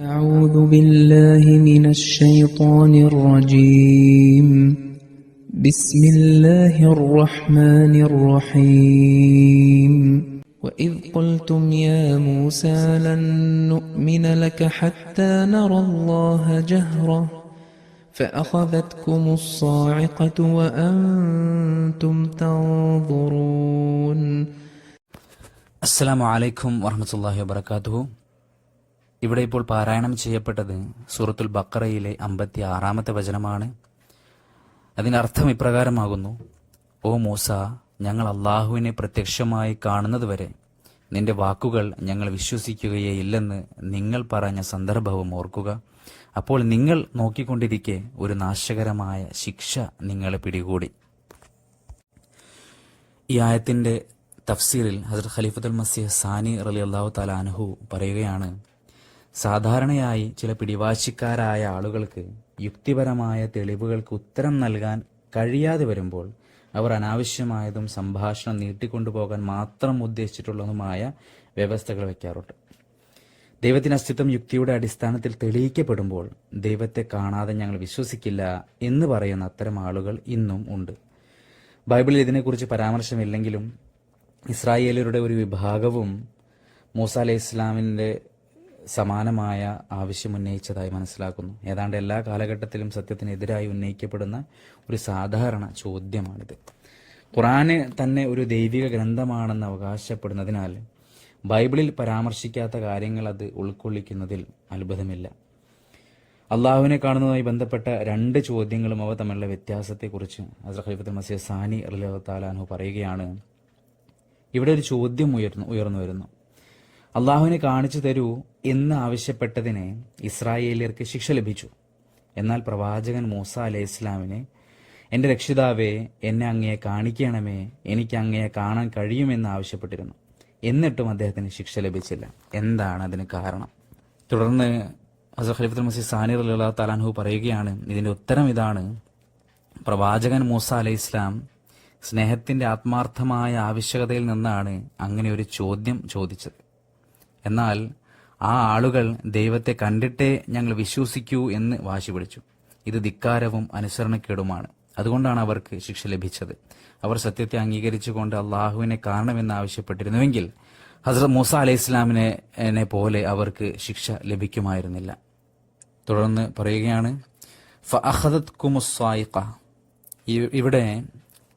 أعوذ بالله من الشيطان الرجيم. بسم الله الرحمن الرحيم. وإذ قلتم يا موسى لن نؤمن لك حتى نرى الله جهرة فأخذتكم الصاعقة وأنتم تنظرون. السلام عليكم ورحمة الله وبركاته. ഇവിടെ ഇപ്പോൾ പാരായണം ചെയ്യപ്പെട്ടത് സൂറത്തുൽ ബക്കറയിലെ അമ്പത്തി ആറാമത്തെ വചനമാണ്. അതിനർത്ഥം ഇപ്രകാരമാകുന്നു. ഓ മൂസ ഞങ്ങൾ അള്ളാഹുവിനെ പ്രത്യക്ഷമായി കാണുന്നതുവരെ നിന്റെ വാക്കുകൾ ഞങ്ങൾ വിശ്വസിക്കുകയേ ഇല്ലെന്ന് നിങ്ങൾ പറഞ്ഞ സന്ദർഭവും ഓർക്കുക. അപ്പോൾ നിങ്ങൾ നോക്കിക്കൊണ്ടിരിക്കെ ഒരു നാശകരമായ ശിക്ഷ നിങ്ങളെ പിടികൂടി. ഈ ആയത്തിന്റെ തഫ്സീറിൽ ഹസരത് ഖലീഫത്തുൽ മസീഹ് സാനി റലി അള്ളാഹു തലാൻഹു പറയുകയാണ് സാധാരണയായി ചില പിടിവാശിക്കാരായ ആളുകൾക്ക് യുക്തിപരമായ തെളിവുകൾക്ക് ഉത്തരം നൽകാൻ കഴിയാതെ വരുമ്പോൾ അവർ അനാവശ്യമായതും സംഭാഷണം നീട്ടിക്കൊണ്ടുപോകാൻ മാത്രം ഉദ്ദേശിച്ചിട്ടുള്ളതുമായ വ്യവസ്ഥകൾ വയ്ക്കാറുണ്ട്. ദൈവത്തിന് അസ്തിത്വം യുക്തിയുടെ അടിസ്ഥാനത്തിൽ തെളിയിക്കപ്പെടുമ്പോൾ ദൈവത്തെ കാണാതെ ഞങ്ങൾ വിശ്വസിക്കില്ല എന്ന് പറയുന്ന അത്തരം ആളുകൾ ഇന്നും ഉണ്ട്. ബൈബിളിൽ ഇതിനെക്കുറിച്ച് പരാമർശമില്ലെങ്കിലും ഇസ്രായേലരുടെ ഒരു വിഭാഗവും മൂസ അലൈഹി ഇസ്ലാമിന്റെ സമാനമായ ആവശ്യം ഉന്നയിച്ചതായി മനസ്സിലാക്കുന്നു. ഏതാണ്ട് എല്ലാ കാലഘട്ടത്തിലും സത്യത്തിനെതിരായി ഉന്നയിക്കപ്പെടുന്ന ഒരു സാധാരണ ചോദ്യമാണിത്. ഖുറാന് തന്നെ ഒരു ദൈവിക ഗ്രന്ഥമാണെന്ന് അവകാശപ്പെടുന്നതിനാൽ ബൈബിളിൽ പരാമർശിക്കാത്ത കാര്യങ്ങൾ അത് ഉൾക്കൊള്ളിക്കുന്നതിൽ അത്ഭുതമില്ല. അള്ളാഹുവിനെ കാണുന്നതുമായി ബന്ധപ്പെട്ട രണ്ട് ചോദ്യങ്ങളും അവ തമ്മിലുള്ള വ്യത്യാസത്തെക്കുറിച്ച് അസ്ര ഖലീഫത്തുൽ മസീദ് സാനി അലിഹത്താലാനു പറയുകയാണ്. ഇവിടെ ഒരു ചോദ്യം ഉയർന്നു ഉയർന്നു വരുന്നു. അള്ളാഹുവിനെ കാണിച്ചു തരൂ എന്ന് ആവശ്യപ്പെട്ടതിന് ഇസ്രായേലിയർക്ക് ശിക്ഷ ലഭിച്ചു. എന്നാൽ പ്രവാചകൻ മൂസ അലൈഹി ഇസ്ലാമിനെ എന്റെ രക്ഷിതാവേ എന്നെ അങ്ങയെ കാണിക്കണമേ എനിക്ക് അങ്ങയെ കാണാൻ കഴിയുമെന്ന് ആവശ്യപ്പെട്ടിരുന്നു. എന്നിട്ടും അദ്ദേഹത്തിന് ശിക്ഷ ലഭിച്ചില്ല. എന്താണ് അതിന് കാരണം? തുടർന്ന് അസർ ഖലീഫുൽ മസീദ് സാനിർ അല്ലാ തലാൻഹു പറയുകയാണ് ഇതിന്റെ ഉത്തരം ഇതാണ്. പ്രവാചകൻ മൂസ അലൈഹി ഇസ്ലാം സ്നേഹത്തിന്റെ ആത്മാർത്ഥമായ ആവശ്യകതയിൽ നിന്നാണ് അങ്ങനെ ഒരു ചോദ്യം ചോദിച്ചത്. എന്നാൽ ആ ആളുകൾ ദൈവത്തെ കണ്ടിട്ടേ ഞങ്ങൾ വിശ്വസിക്കൂ എന്ന് വാശി പിടിച്ചു. ഇത് ധിക്കാരവും അനുസരണക്കേടുമാണ്. അതുകൊണ്ടാണ് അവർക്ക് ശിക്ഷ ലഭിച്ചത്. അവർ സത്യത്തെ അംഗീകരിച്ചുകൊണ്ട് അള്ളാഹുവിനെ കാണണമെന്ന് ആവശ്യപ്പെട്ടിരുന്നുവെങ്കിൽ ഹസ്രത് മൂസ അലൈഹി ഇസ്ലാമിനെ പോലെ അവർക്ക് ശിക്ഷ ലഭിക്കുമായിരുന്നില്ല. തുടർന്ന് പറയുകയാണ് ഇവിടെ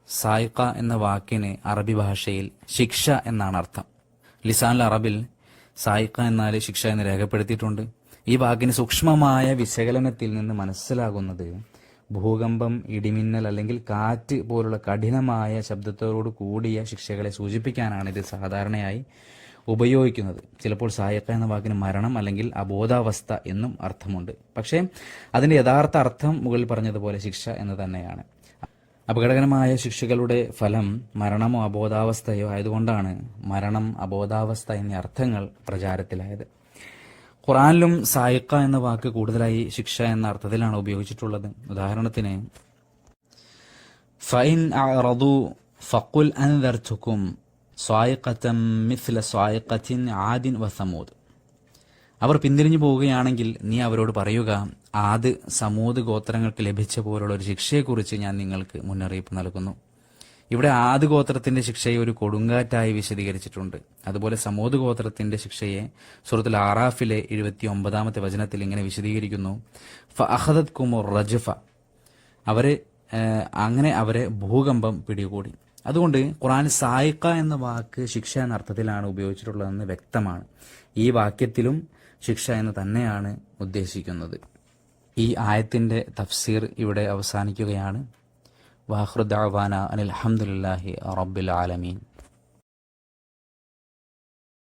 സായിക്ക എന്ന വാക്കിന് അറബി ഭാഷയിൽ ശിക്ഷ എന്നാണ് അർത്ഥം. ലിസാൻ അറബിൽ സായിക്ക എന്നാൽ ശിക്ഷ എന്ന് രേഖപ്പെടുത്തിയിട്ടുണ്ട്. ഈ വാക്കിന് സൂക്ഷ്മമായ വിശകലനത്തിൽ നിന്ന് മനസ്സിലാകുന്നത് ഭൂകമ്പം ഇടിമിന്നൽ അല്ലെങ്കിൽ കാറ്റ് പോലുള്ള കഠിനമായ ശബ്ദത്തോടു കൂടിയ ശിക്ഷകളെ സൂചിപ്പിക്കാനാണ് ഇത് സാധാരണയായി ഉപയോഗിക്കുന്നത്. ചിലപ്പോൾ സായക്ക എന്ന വാക്കിന് മരണം അല്ലെങ്കിൽ അബോധാവസ്ഥ എന്നും അർത്ഥമുണ്ട്. പക്ഷേ അതിന്റെ യഥാർത്ഥ അർത്ഥം മുകളിൽ പറഞ്ഞതുപോലെ ശിക്ഷ എന്ന് തന്നെയാണ്. അപകടകരമായ ശിക്ഷകളുടെ ഫലം മരണമോ അബോധാവസ്ഥയോ ആയതുകൊണ്ടാണ് മരണം അബോധാവസ്ഥ എന്നീ അർത്ഥങ്ങൾ പ്രചാരത്തിലായത്. ഖുറാനിലും സായിക്ക എന്ന വാക്ക് കൂടുതലായി ശിക്ഷ എന്ന അർത്ഥത്തിലാണ് ഉപയോഗിച്ചിട്ടുള്ളത്. ഉദാഹരണത്തിന് ഫൈൻ സ്വായിഖത്തം മിഥ്ല ആദിൻ വസമൂദ് അവർ പിന്തിരിഞ്ഞു പോവുകയാണെങ്കിൽ നീ അവരോട് പറയുക ആദ് സമൂത് ഗോത്രങ്ങൾക്ക് ലഭിച്ച പോലുള്ള ഒരു ശിക്ഷയെക്കുറിച്ച് ഞാൻ നിങ്ങൾക്ക് മുന്നറിയിപ്പ് നൽകുന്നു. ഇവിടെ ആദ് ഗോത്രത്തിന്റെ ശിക്ഷയെ ഒരു കൊടുങ്കാറ്റായി വിശദീകരിച്ചിട്ടുണ്ട്. അതുപോലെ സമൂത് ഗോത്രത്തിന്റെ ശിക്ഷയെ സുഹൃത്തുൽ ആറാഫിലെ എഴുപത്തി ഒമ്പതാമത്തെ വചനത്തിൽ ഇങ്ങനെ വിശദീകരിക്കുന്നു. ഫഹദത് കുമുർ റജഫ. അവരെ അങ്ങനെ അവരെ ഭൂകമ്പം പിടികൂടി. അതുകൊണ്ട് ഖുറാൻ സായിക്ക എന്ന വാക്ക് ശിക്ഷ എന്ന അർത്ഥത്തിലാണ് ഉപയോഗിച്ചിട്ടുള്ളതെന്ന് വ്യക്തമാണ്. ഈ വാക്യത്തിലും ശിക്ഷ എന്ന് തന്നെയാണ് ഉദ്ദേശിക്കുന്നത്. ഈ ആയത്തിന്റെ തഫ്സീർ ഇവിടെ അവസാനിക്കുകയാണ്. വാഹൃദാവാന അനിൽ അഹമ്മദില്ലാഹി റബ്ബിൽ ആലമീൻ.